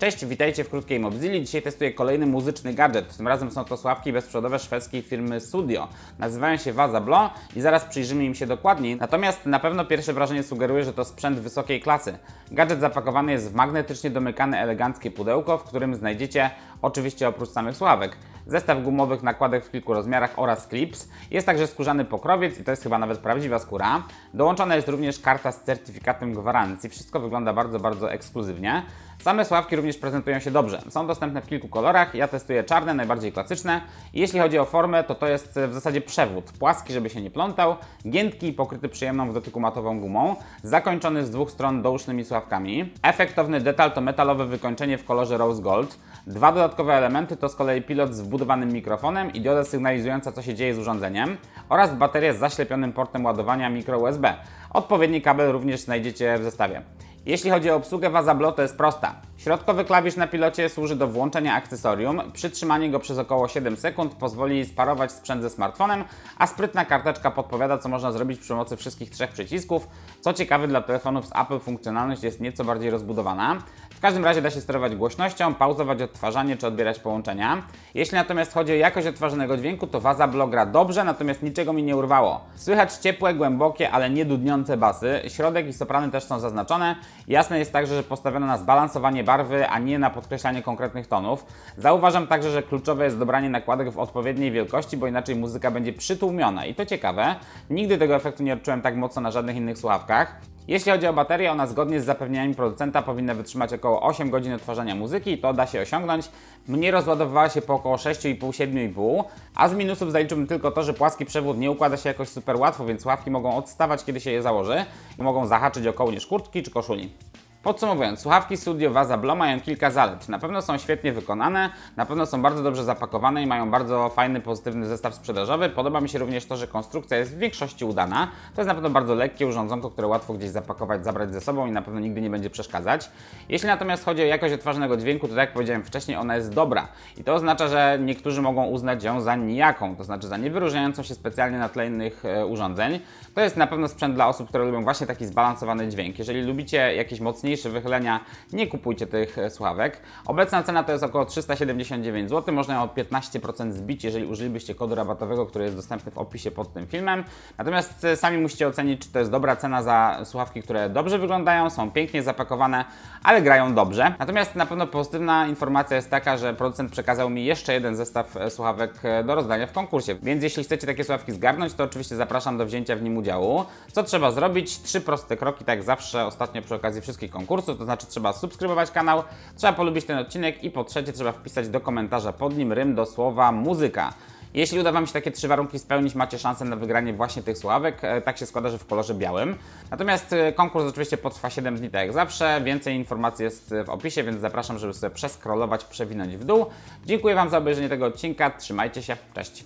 Cześć, witajcie w krótkiej Mobzilli. Dzisiaj testuję kolejny muzyczny gadżet. Tym razem są to sławki bezprzewodowe szwedzkiej firmy Studio. Nazywają się Vaza Blo i zaraz przyjrzymy im się dokładniej. Natomiast na pewno pierwsze wrażenie sugeruje, że to sprzęt wysokiej klasy. Gadżet zapakowany jest w magnetycznie domykane eleganckie pudełko, w którym znajdziecie oczywiście oprócz samych sławek zestaw gumowych nakładek w kilku rozmiarach oraz clips. Jest także skórzany pokrowiec i to jest chyba nawet prawdziwa skóra. Dołączona jest również karta z certyfikatem gwarancji. Wszystko wygląda bardzo, bardzo ekskluzywnie. Same sławki również prezentują się dobrze. Są dostępne w kilku kolorach. Ja testuję czarne, najbardziej klasyczne. Jeśli chodzi o formę, to to jest w zasadzie przewód. Płaski, żeby się nie plątał, giętki i pokryty przyjemną w dotyku matową gumą, zakończony z dwóch stron dousznymi sławkami. Efektowny detal to metalowe wykończenie w kolorze rose gold. Dwa dodatkowe elementy to z kolei pilot z wbudowanym mikrofonem i dioda sygnalizująca, co się dzieje z urządzeniem oraz bateria z zaślepionym portem ładowania micro USB. Odpowiedni kabel również znajdziecie w zestawie. Jeśli chodzi o obsługę Vazablo, to jest prosta. Środkowy klawisz na pilocie służy do włączenia akcesorium. Przytrzymanie go przez około 7 sekund pozwoli sparować sprzęt ze smartfonem, a sprytna karteczka podpowiada, co można zrobić przy pomocy wszystkich trzech przycisków. Co ciekawe, dla telefonów z Apple funkcjonalność jest nieco bardziej rozbudowana. W każdym razie da się sterować głośnością, pauzować odtwarzanie czy odbierać połączenia. Jeśli natomiast chodzi o jakość odtwarzanego dźwięku, to Vazablo gra dobrze, natomiast niczego mi nie urwało. Słychać ciepłe, głębokie, ale nie dudniące basy. Środek i soprany też są zaznaczone. Jasne jest także, że postawiono na zbalansowanie barwy, a nie na podkreślanie konkretnych tonów. Zauważam także, że kluczowe jest dobranie nakładek w odpowiedniej wielkości, bo inaczej muzyka będzie przytłumiona. I to ciekawe, nigdy tego efektu nie odczułem tak mocno na żadnych innych słuchawkach. Jeśli chodzi o baterię, ona zgodnie z zapewnieniami producenta powinna wytrzymać około 8 godzin odtwarzania muzyki i to da się osiągnąć. Mnie rozładowywała się po około 6,5-7,5, a z minusów zaliczyłbym tylko to, że płaski przewód nie układa się jakoś super łatwo, więc słuchawki mogą odstawać, kiedy się je założy i mogą zahaczyć o kołnierz kurtki czy koszuli. Podsumowując, słuchawki Studio Vaza Blo mają kilka zalet. Na pewno są świetnie wykonane, na pewno są bardzo dobrze zapakowane i mają bardzo fajny, pozytywny zestaw sprzedażowy. Podoba mi się również to, że konstrukcja jest w większości udana. To jest na pewno bardzo lekkie urządzonko, które łatwo gdzieś zapakować, zabrać ze sobą i na pewno nigdy nie będzie przeszkadzać. Jeśli natomiast chodzi o jakość odtwarzanego dźwięku, to tak jak powiedziałem wcześniej, ona jest dobra. I to oznacza, że niektórzy mogą uznać ją za nijaką, to znaczy za niewyróżniającą się specjalnie na tle innych e, urządzeń. To jest na pewno sprzęt dla osób, które lubią właśnie taki zbalansowany dźwięk. Jeżeli lubicie jakieś mocniejsze wychylenia, nie kupujcie tych e, słuchawek. Obecna cena to jest około 379 zł. Można ją o 15% zbić, jeżeli użylibyście kodu rabatowego, który jest dostępny w opisie pod tym filmem. Natomiast e, sami musicie ocenić, czy to jest dobra cena za słuchawki, które dobrze wyglądają, są pięknie zapakowane, ale grają dobrze. Natomiast na pewno pozytywna informacja jest taka, że producent przekazał mi jeszcze jeden zestaw e, słuchawek do rozdania w konkursie. Więc jeśli chcecie takie słuchawki zgarnąć, to oczywiście zapraszam do wzięcia w nim udziału. Co trzeba zrobić? Trzy proste kroki, tak jak zawsze ostatnio przy okazji wszystkich konkursów, to znaczy trzeba subskrybować kanał, trzeba polubić ten odcinek i po trzecie trzeba wpisać do komentarza pod nim rym do słowa muzyka. Jeśli uda Wam się takie trzy warunki spełnić, macie szansę na wygranie właśnie tych słuchawek. E, Tak się składa, że w kolorze białym. Natomiast e, konkurs oczywiście potrwa 7 dni, tak jak zawsze. Więcej informacji jest e, w opisie, więc zapraszam, żeby sobie przeskrolować, przewinąć w dół. Dziękuję Wam za obejrzenie tego odcinka. Trzymajcie się. Cześć.